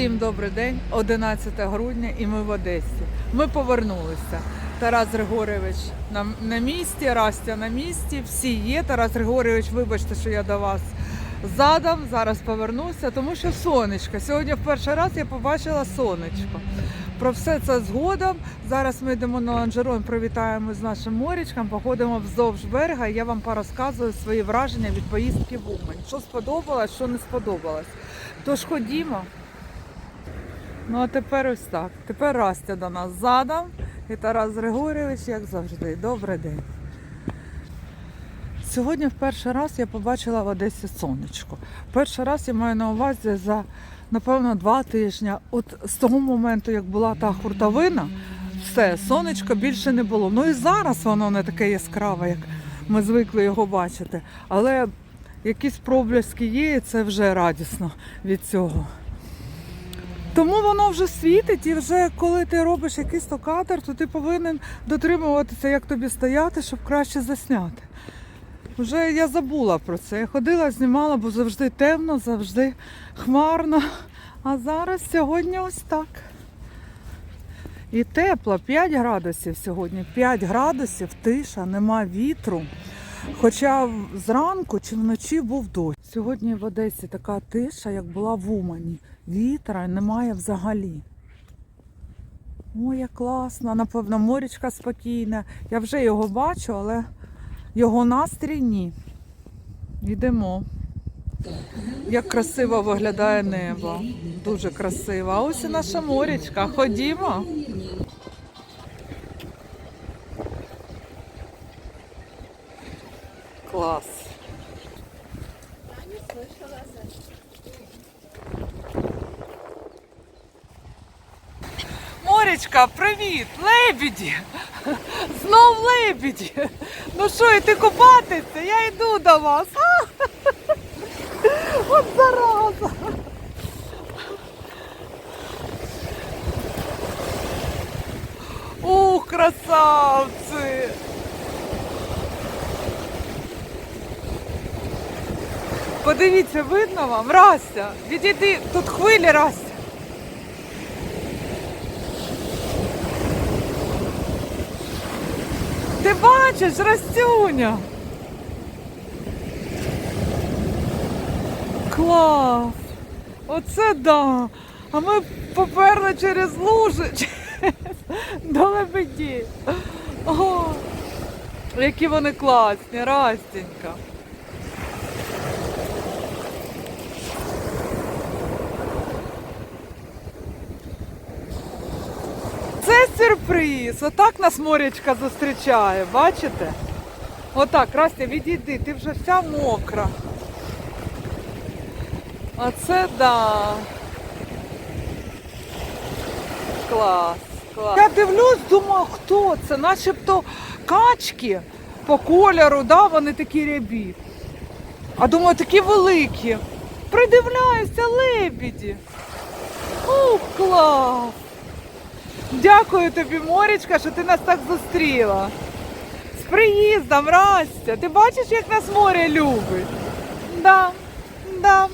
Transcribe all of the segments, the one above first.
Всім добрий день, 11 грудня, і ми в Одесі. Ми повернулися. Тарас Григорьович на, на місці, Растя на місці, всі є. Тарас Григорьович, вибачте, що я до вас задам. Зараз повернуся, тому що сонечко. Сьогодні в перший раз я побачила сонечко. Про все це згодом. Зараз ми йдемо на ланжерон, привітаємо з нашим морячком, походимо вздовж берега, я вам порозказую свої враження від поїздки в Умань. Що сподобалось, що не сподобалось. Тож ходімо. Ну а тепер ось так. Тепер Растя до нас задом. І Тарас Григорьович, як завжди. Добрий день. Сьогодні в перший раз я побачила в Одесі сонечко. Перший раз я маю на увазі за, напевно, два тижні. От з того моменту, як була та хуртовина, все, сонечка більше не було. Ну і зараз воно не таке яскраве, як ми звикли його бачити. Але якісь проблески є, і це вже радісно від цього. Тому воно вже світить, і вже коли ти робиш якийсь то то ти повинен дотримуватися, як тобі стояти, щоб краще засняти. Вже я забула про це. Я ходила, знімала, бо завжди темно, завжди хмарно. А зараз сьогодні ось так. І тепло, 5 градусів сьогодні. 5 градусів, тиша, нема вітру. Хоча зранку чи вночі був дощ. Сьогодні в Одесі така тиша, як була в Умані. Вітра немає взагалі. Ой, як класно, напевно, морічка спокійне. Я вже його бачу, але його настрій ні. Йдемо. Як красиво виглядає небо. Дуже красиво. А ось і наша морічка. Ходімо. Клас. Морячка, привіт! Лебіді! Знов лебіді! Ну що, йти купатися? Я йду до вас. А! От зараза! Ух, красавці! Подивіться, видно вам? Растя, відійди, тут хвилі, Растя. Ти бачиш, Растюня? Клас! Оце да! А ми поперли через лужи до лебеді. О, які вони класні, Растенька. Це сюрприз. Отак нас морячка зустрічає, бачите? Отак, Растя, відійди, ти вже вся мокра. Оце да. Клас, клас. Я дивлюсь, думаю, хто це? Начебто качки по кольору, да, вони такі рябі. А думаю, такі великі. Придивляюся, лебіді. Ух, клас! Дякую тобі, Морічка, що ти нас так зустріла. З приїздом, Растя. Ти бачиш, як нас море любить? Да, да.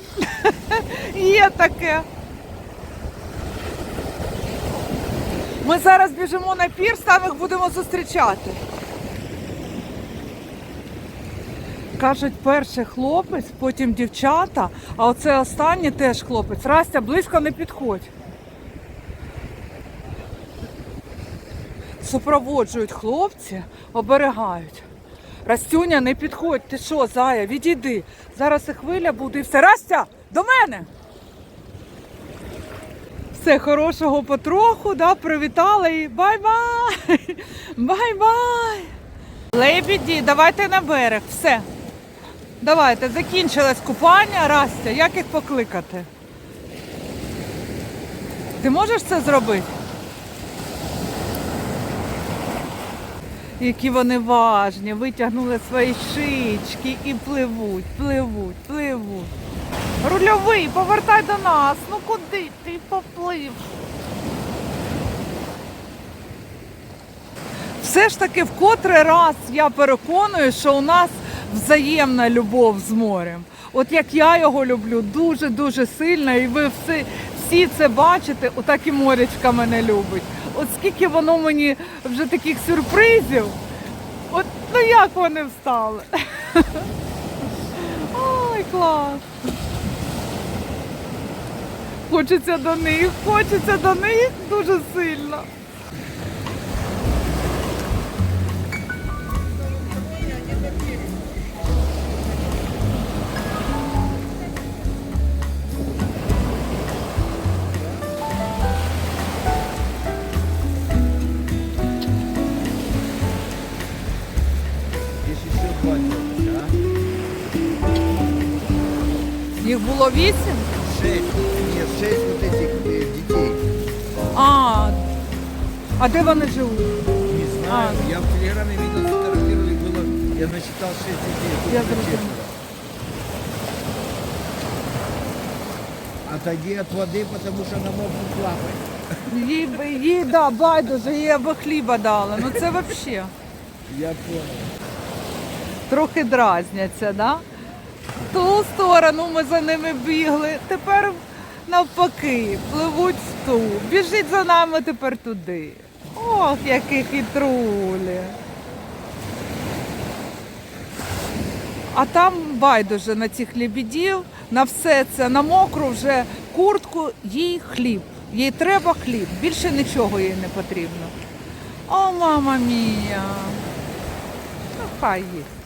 Є таке. Ми зараз біжимо на пірс, там їх будемо зустрічати. Кажуть, перший хлопець, потім дівчата, а оце останній теж хлопець. Растя, близько не підходь. Супроводжують хлопці, оберігають. Растюня, не підходь, ти що, зая, відійди. Зараз і хвиля буде і все. Растя, до мене. Все, хорошого потроху, да, привітала і бай-бай! Бай-бай! Лебіді, давайте на берег, все. Давайте, закінчилось купання, Растя, як їх покликати? Ти можеш це зробити? Які вони важні, витягнули свої шички і пливуть, пливуть, пливуть. Рульовий, повертай до нас. Ну куди ти поплив? Все ж таки, в котрий раз я переконую, що у нас взаємна любов з морем. От як я його люблю дуже-дуже сильно, і ви всі, всі це бачите, отак і морячка мене любить. От скільки воно мені вже таких сюрпризів. От ну як вони встали? Ой, клас. Хочеться до них, хочеться до них дуже сильно. було вісім. а? Шесть. Нет, шесть вот этих э, детей. А, а де вони живуть? Не знаю. Я в телеграме видел, сфотографировали, было, я насчитал шесть детей. тут Я уже зрозумела. четверо. Отойди от воды, потому что она мокнет плавает. Їй, би- їй да, байдуже, їй аби хліба дали. Ну це взагалі. Я понял. Трохи дразняться, да? Ту сторону ми за ними бігли. Тепер навпаки, пливуть в ту. Біжить за нами тепер туди. Ох, які хитрулі. А там байдуже на цих лебідів, на все це, на мокру вже куртку, їй хліб. Їй треба хліб. Більше нічого їй не потрібно. О, мама мія. Ну, хай їсть.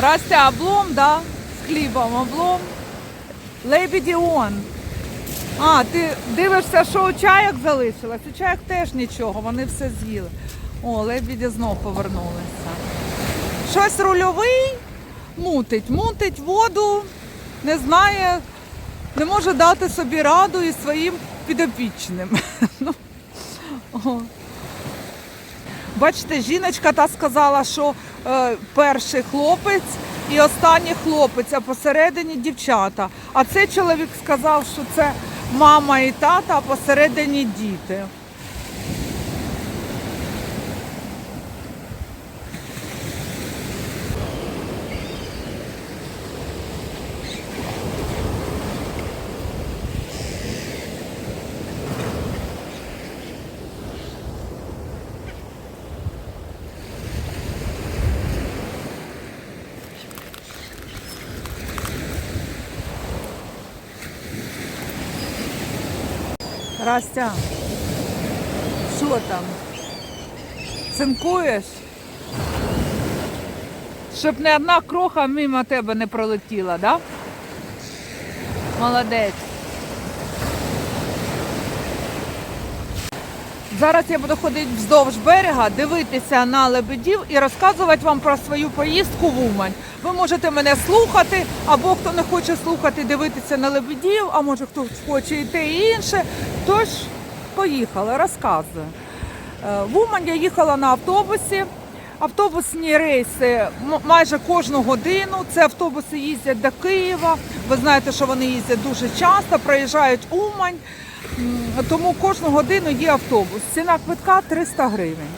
Растя облом, да? З хлібом облом. Лебеді он. А, ти дивишся, що у чаяк залишилось? У чаяк теж нічого, вони все з'їли. О, лебеді знов повернулися. Щось рульовий мутить, мутить воду, не знає, не може дати собі раду і своїм підопічним. Ну. Бачите, жіночка та сказала, що перший хлопець і останній хлопець, а посередині дівчата. А цей чоловік сказав, що це мама і тата, а посередині діти. Растя, що там? Цинкуєш? Щоб не одна кроха мимо тебе не пролетіла, да? Молодець. Зараз я буду ходити вздовж берега, дивитися на лебедів і розказувати вам про свою поїздку в Умань. Ви можете мене слухати, або хто не хоче слухати, дивитися на лебедів, а може хтось хоче і те і інше. Тож поїхали, розказую. Е, В Умань я їхала на автобусі. Автобусні рейси майже кожну годину. Це автобуси їздять до Києва. Ви знаєте, що вони їздять дуже часто, проїжджають Умань. Тому кожну годину є автобус. Ціна квитка 300 гривень.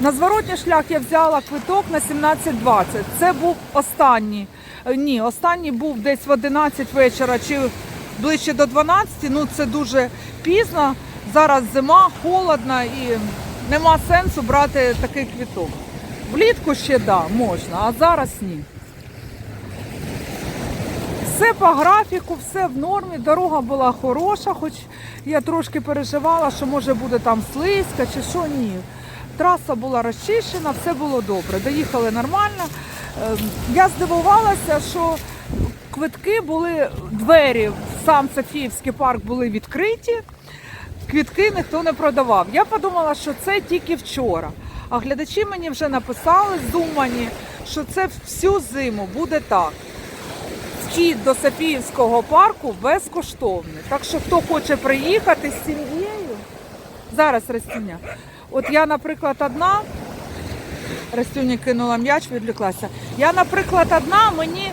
На зворотній шлях я взяла квиток на 17.20. Це був останній. Е, Ні, останній був десь в 11 вечора чи ближче до 12. Ну це дуже пізно. Зараз зима, холодно і нема сенсу брати такий квиток. Влітку ще да, можна, а зараз ні. Все по графіку, все в нормі. Дорога була хороша, хоч я трошки переживала, що може буде там слизька чи що ні. Траса була розчищена, все було добре. Доїхали нормально. Ем, Я здивувалася, що квитки були, двері в сам Софіївський парк були відкриті, квітки ніхто не продавав. Я подумала, що це тільки вчора. А глядачі мені вже написали з Умані, що це всю зиму буде так вхід до Софіївського парку безкоштовний. Так що хто хоче приїхати з сім'єю, зараз Растюня. От я, наприклад, одна, Растюня кинула м'яч, відвлеклася. Я, наприклад, одна, мені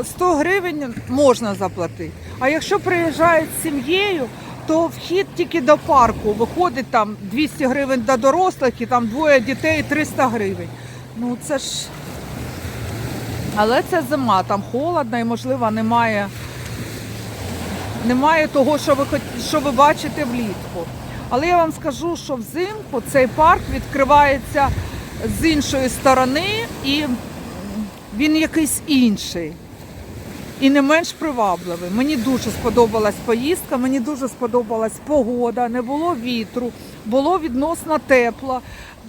е, 100 гривень можна заплатити. А якщо приїжджають з сім'єю, то вхід тільки до парку виходить там 200 гривень до дорослих і там двоє дітей 300 гривень. Ну це ж. Але це зима, там холодно і, можливо, немає, немає того, що ви, хот- що ви бачите влітку. Але я вам скажу, що взимку цей парк відкривається з іншої сторони і він якийсь інший і не менш привабливий. Мені дуже сподобалась поїздка, мені дуже сподобалась погода, не було вітру, було відносно тепло.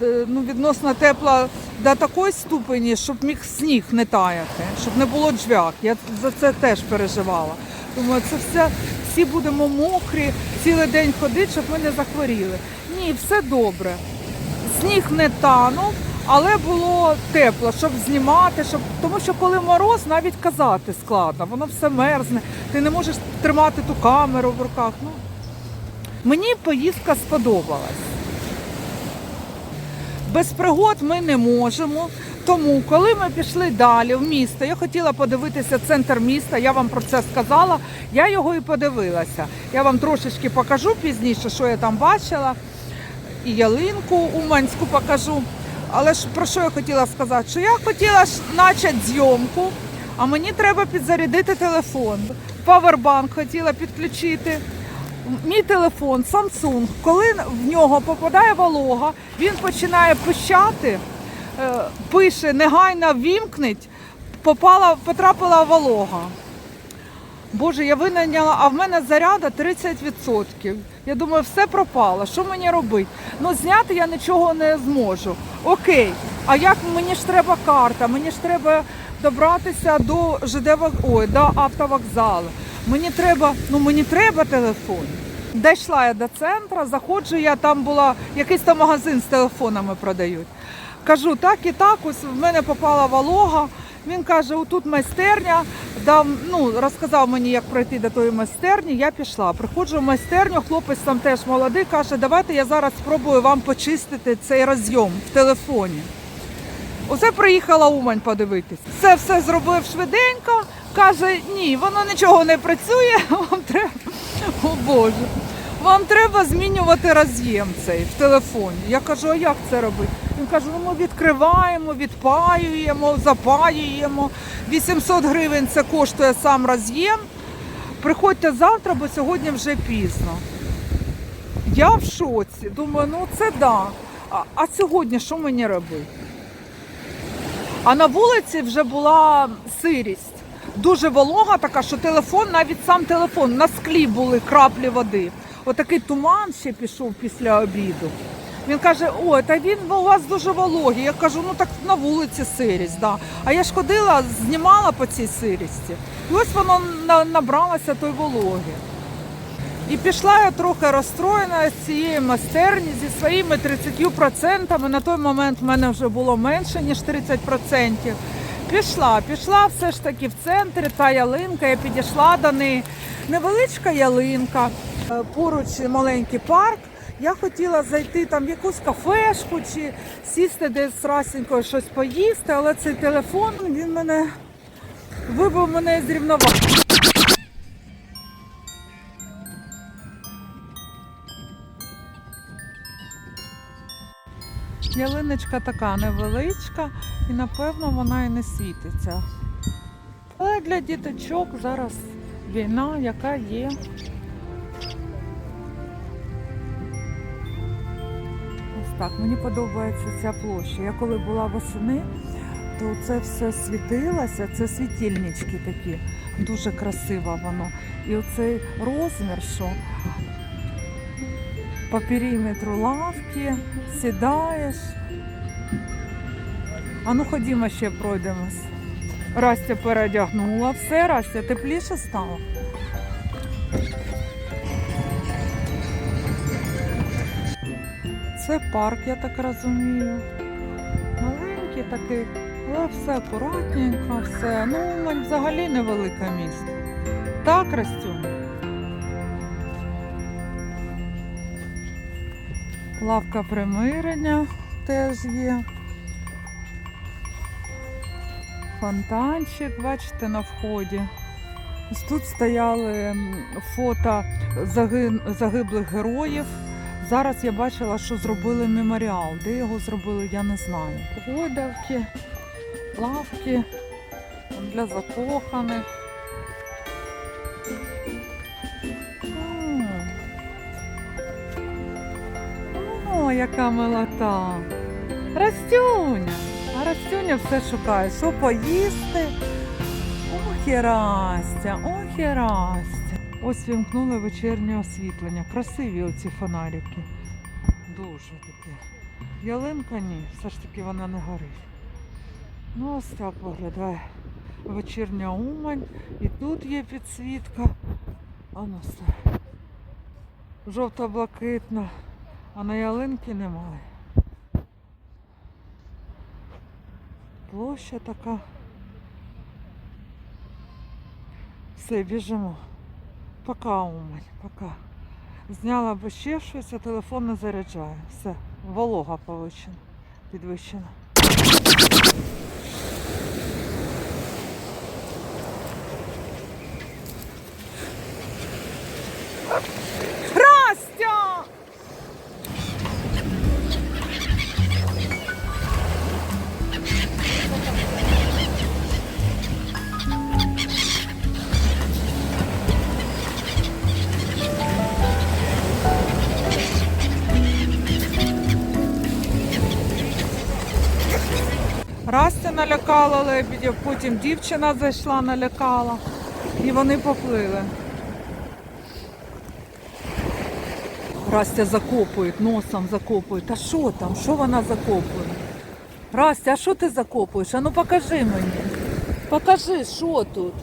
Е, Ну, відносно тепло до такої ступені, щоб міг сніг не таяти, щоб не було джвяк. Я за це теж переживала. Думаю, це все всі будемо мокрі, цілий день ходити, щоб ми не захворіли. Ні, все добре. Сніг не танув, але було тепло, щоб знімати, щоб тому що коли мороз, навіть казати складно, воно все мерзне. Ти не можеш тримати ту камеру в руках. Ну мені поїздка сподобалась. Без пригод ми не можемо. Тому, коли ми пішли далі в місто, я хотіла подивитися центр міста. Я вам про це сказала. Я його і подивилася. Я вам трошечки покажу пізніше, що я там бачила. І ялинку уманську покажу. Але ж про що я хотіла сказати? Що я хотіла почати зйомку, а мені треба підзарядити телефон. Павербанк хотіла підключити. Мій телефон Samsung, коли в нього попадає волога, він починає пищати, е, пише негайно вімкнеть, попала, потрапила волога. Боже, я винайняла, а в мене заряда 30%. Я думаю, все пропало. Що мені робити? Ну, зняти я нічого не зможу. Окей, а як мені ж треба карта? Мені ж треба добратися до ЖД ой, до автовокзалу. Мені треба, ну мені треба телефон. Дійшла я до центру, заходжу, я там була якийсь там магазин з телефонами продають. Кажу, так і так, ось в мене попала волога. Він каже, отут майстерня, дав, ну, розказав мені, як пройти до тої майстерні. Я пішла. Приходжу в майстерню, хлопець там теж молодий, каже, давайте я зараз спробую вам почистити цей розйом в телефоні. Оце приїхала Умань подивитись. Це все зробив швиденько. Каже, ні, воно нічого не працює. Вам треба, о Боже, вам треба змінювати роз'єм цей в телефоні. Я кажу, а як це робити? Він каже, ну ми відкриваємо, відпаюємо, запаюємо. 800 гривень це коштує сам роз'єм. Приходьте завтра, бо сьогодні вже пізно. Я в шоці. Думаю, ну це да. А, а сьогодні що мені робити? А на вулиці вже була сирість. Дуже волога така, що телефон, навіть сам телефон, на склі були краплі води. Отакий туман ще пішов після обіду. Він каже: ой, та він у вас дуже вологий. Я кажу, ну так на вулиці сирість, да. А я ж ходила, знімала по цій сирісті. І ось воно набралося той вологи. І пішла я трохи розстроєна з цієї майстерні зі своїми 30%. На той момент в мене вже було менше, ніж 30%. Пішла, пішла все ж таки в центр, та ялинка, я підійшла до неї. Невеличка ялинка, поруч маленький парк. Я хотіла зайти там в якусь кафешку чи сісти десь Расенькою щось поїсти, але цей телефон він мене вибив мене з рівноваги. Ялиночка така невеличка і напевно вона і не світиться. Але для діточок зараз війна, яка є. Так, мені подобається ця площа. Я коли була восени, то це все світилося, це світильнички такі, дуже красиво воно. І оцей розмір, що по периметру лавки, сідаєш. А ну ходімо ще пройдемось. Растя передягнула все, Растя, тепліше стало. Це парк, я так розумію. Маленький такий, але все акуратненько, все. Ну, Умань взагалі невелике місто. Так, Растюнь? Лавка примирення теж є. Фонтанчик, бачите, на вході. Тут стояли фото загиблих героїв. Зараз я бачила, що зробили меморіал. Де його зробили, я не знаю. Гойдавки, лавки для закоханих. О, яка милота. Растюня. А Растюня все шукає. Що поїсти? Ох і Растя, ох і Растя. Ось вімкнули вечірнє освітлення. Красиві оці фонарики. Дуже такі. Ялинка ні, все ж таки вона не горить. Ну, ось так виглядає вечірня Умань. І тут є підсвітка. А ну все. Жовто-блакитна, а на ялинки немає. Площа така. Все, біжимо. Пока, Умаль, пока. Зняла б ще щось, а телефон не заряджає. Все, волога повищена, підвищена. Растя! Растя налякала лебедів, потім дівчина зайшла, налякала. І вони поплили. Растя закопує, носом закопує. Та що там? Що вона закопує? Растя, а що ти закопуєш? А ну покажи мені. Покажи, що тут?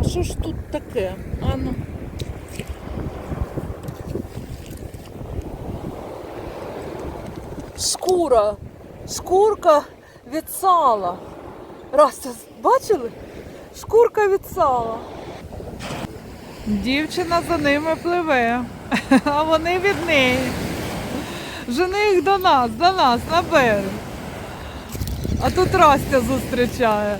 А що ж тут таке? А ну. Шкура. Шкурка від сала. Растя, бачили? Шкурка від сала. Дівчина за ними пливе, а вони від неї. Жени їх до нас, до нас, на берег. А тут Растя зустрічає.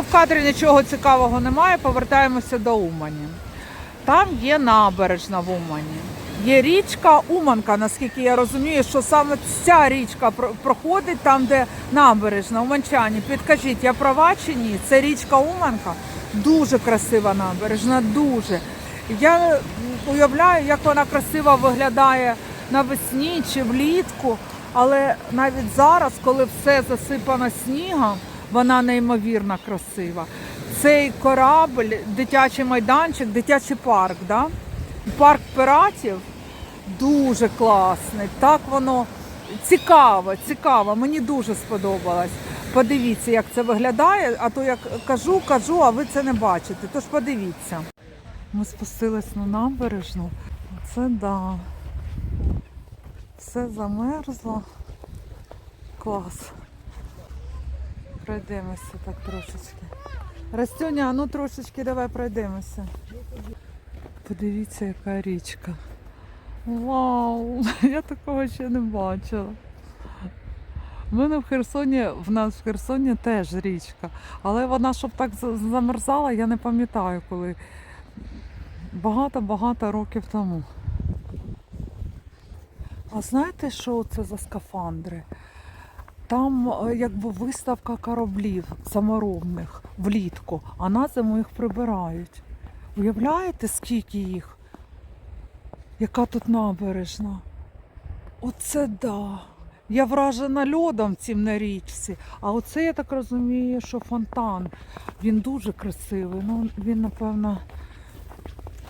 В кадрі нічого цікавого немає, повертаємося до Умані. Там є набережна в Умані. Є річка Уманка, наскільки я розумію, що саме ця річка проходить там, де набережна, Уманчані. Підкажіть, я права чи ні? Це річка Уманка. Дуже красива набережна, дуже. Я уявляю, як вона красиво виглядає навесні чи влітку, але навіть зараз, коли все засипано снігом, вона неймовірно красива. Цей корабль, дитячий майданчик, дитячий парк, да? парк піратів дуже класний. Так воно цікаво, цікаво. Мені дуже сподобалось. Подивіться, як це виглядає, а то як кажу, кажу, а ви це не бачите. Тож подивіться. Ми спустились на набережну. Це да. Все замерзло. Клас. Пройдемося так трошечки. Растюня, а ну трошечки давай пройдемося. Подивіться, яка річка. Вау! Я такого ще не бачила. У мене в Херсоні, в нас в Херсоні теж річка. Але вона, щоб так замерзала, я не пам'ятаю коли. Багато-багато років тому. А знаєте, що це за скафандри? Там е, якби виставка кораблів саморобних влітку, а на зиму їх прибирають. Уявляєте, скільки їх? Яка тут набережна? Оце да. Я вражена льодом цим на річці. А оце я так розумію, що фонтан. Він дуже красивий. Ну, він, напевно,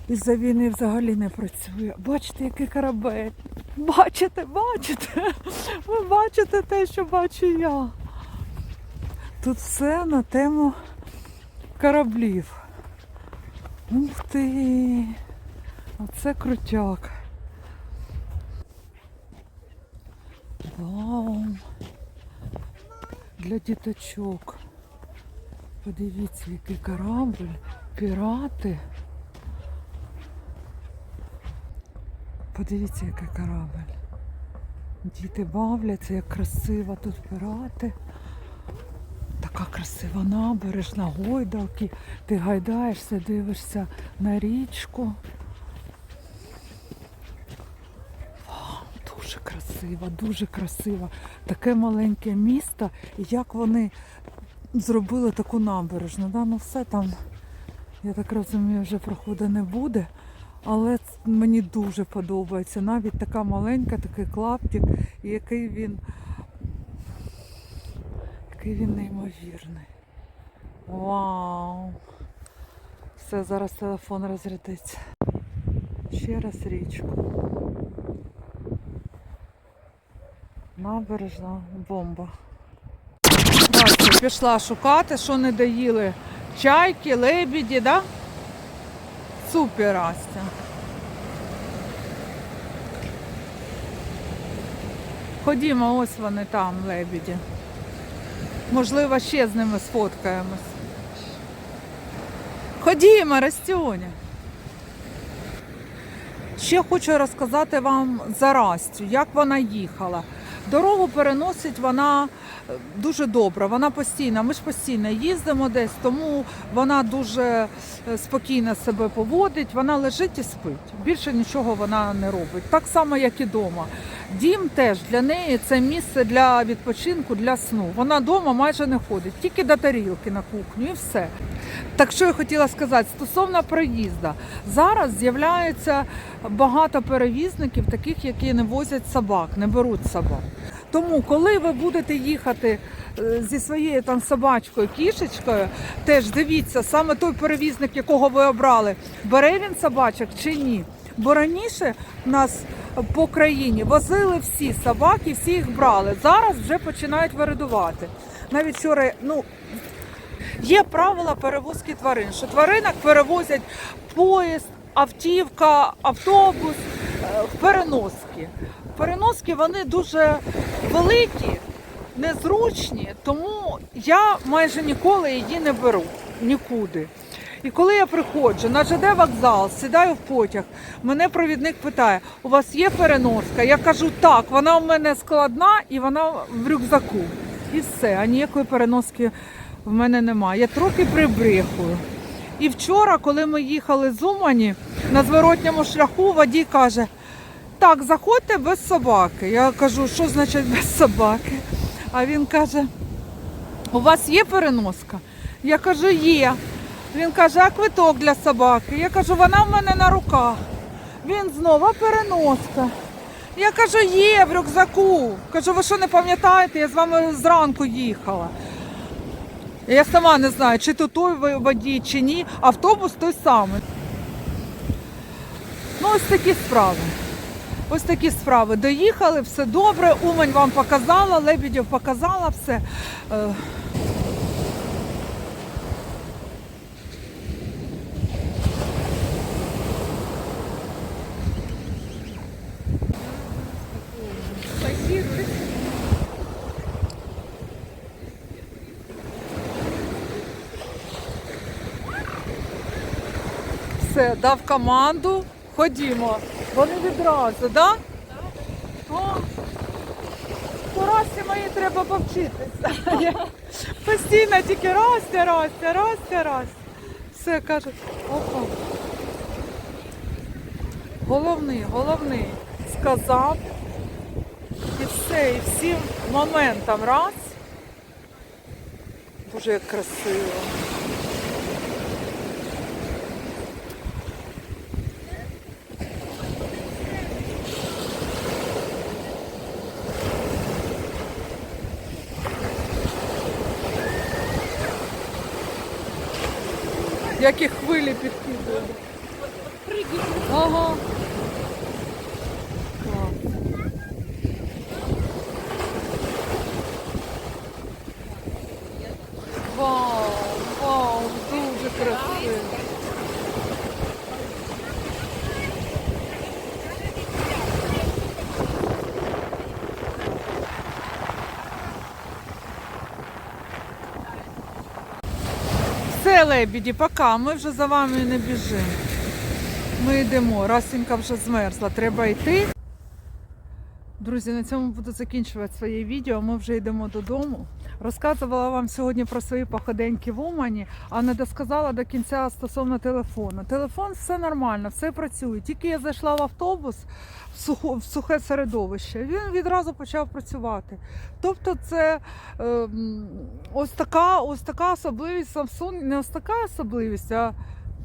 із-за війни взагалі не працює. Бачите, який корабель. Бачите, бачите. Ви бачите те, що бачу я. Тут все на тему кораблів. Ух ти! Оце крутяк. Вау! Для діточок. Подивіться, який корабль, пірати. Подивіться, який корабль. Діти бавляться, як красиво тут пірати. Така красива набережна, гойдалки. Ти гайдаєшся, дивишся на річку. Дуже красиво, дуже красиво. Таке маленьке місто. І як вони зробили таку набережну. Да? Ну все там, я так розумію, вже проходу не буде. Але мені дуже подобається. Навіть така маленька, такий клаптик, який він. Який він неймовірний. Вау! Все, зараз телефон розрядиться. Ще раз річку. Набережна бомба. Настя пішла шукати, що не доїли. Чайки, лебіді, да? Супер, Астя. Ходімо, ось вони там, лебіді. Можливо, ще з ними сфоткаємось. Ходімо, Растюня. Ще хочу розказати вам за Растю, як вона їхала. Дорогу переносить вона е, дуже добре, вона постійна. Ми ж постійно їздимо десь, тому вона дуже е, спокійно себе поводить, вона лежить і спить. Більше нічого вона не робить. Так само, як і вдома. Дім теж для неї це місце для відпочинку, для сну. Вона вдома майже не ходить, тільки до тарілки на кухню і все. Так що я хотіла сказати стосовно проїзду. Зараз з'являється багато перевізників, таких, які не возять собак, не беруть собак. Тому, коли ви будете їхати е, зі своєю там собачкою, кішечкою, теж дивіться, саме той перевізник, якого ви обрали, бере він собачок чи ні. Бо раніше нас по країні возили всі собаки, всі їх брали. Зараз вже починають виридувати. Навіть вчора, ну Є правила перевозки тварин, що тваринок перевозять поїзд, автівка, автобус, е, переноски. Переноски вони дуже великі, незручні, тому я майже ніколи її не беру нікуди. І коли я приходжу на ЖД вокзал, сідаю в потяг, мене провідник питає: у вас є переноска? Я кажу, так, вона в мене складна і вона в рюкзаку. І все, а ніякої переноски в мене немає. Я трохи прибрехую. І вчора, коли ми їхали з Умані на зворотньому шляху, водій каже: так, заходьте без собаки. Я кажу, що значить без собаки? А він каже: у вас є переноска? Я кажу, є. Він каже, а квиток для собаки. Я кажу, вона в мене на руках. Він знову переноска. Я кажу, є в рюкзаку. Кажу, ви що не пам'ятаєте? Я з вами зранку їхала. Я сама не знаю, чи то той водій, чи ні. Автобус той самий. Ну, ось такі справи. Ось такі справи. Доїхали, все добре. Умань вам показала, Лебідів показала все. Е, Все, дав команду. Ходімо. Вони відразу, да? По Расті мої треба повчитися. Я постійно тільки Растя, Растя, Растя, Растя. Все кажуть, опа. Головний, головний сказав. І все, і всім моментом раз. Боже, як красиво. Які хвилі запрыгиваю. Ага. Клас. Вау, вау, дуже красиво. Все, лебіді, пока. Ми вже за вами не біжимо. Ми йдемо. Расінька вже змерзла, треба йти. Друзі, на цьому буду закінчувати своє відео. Ми вже йдемо додому. Розказувала вам сьогодні про свої походеньки в Умані, а не досказала до кінця стосовно телефону. Телефон все нормально, все працює. Тільки я зайшла в автобус в, суху, в сухе середовище, він відразу почав працювати. Тобто, це е, ось така, ось така особливість Samsung, не ось така особливість, а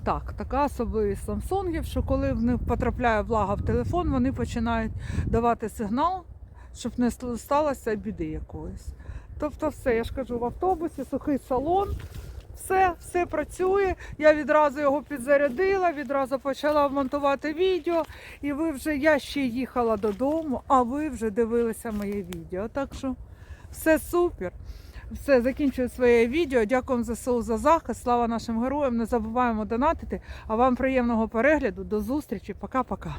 так, така особливість Самсунгів, що коли в них потрапляє влага в телефон, вони починають давати сигнал, щоб не ст- сталося біди якоїсь. Тобто, все, я ж кажу, в автобусі сухий салон, все, все працює. Я відразу його підзарядила, відразу почала монтувати відео, і ви вже я ще їхала додому, а ви вже дивилися моє відео. Так що все супер. Все, закінчую своє відео. Дякуємо ЗСУ за захист. Слава нашим героям. Не забуваємо донатити. А вам приємного перегляду. До зустрічі. Пока-пока.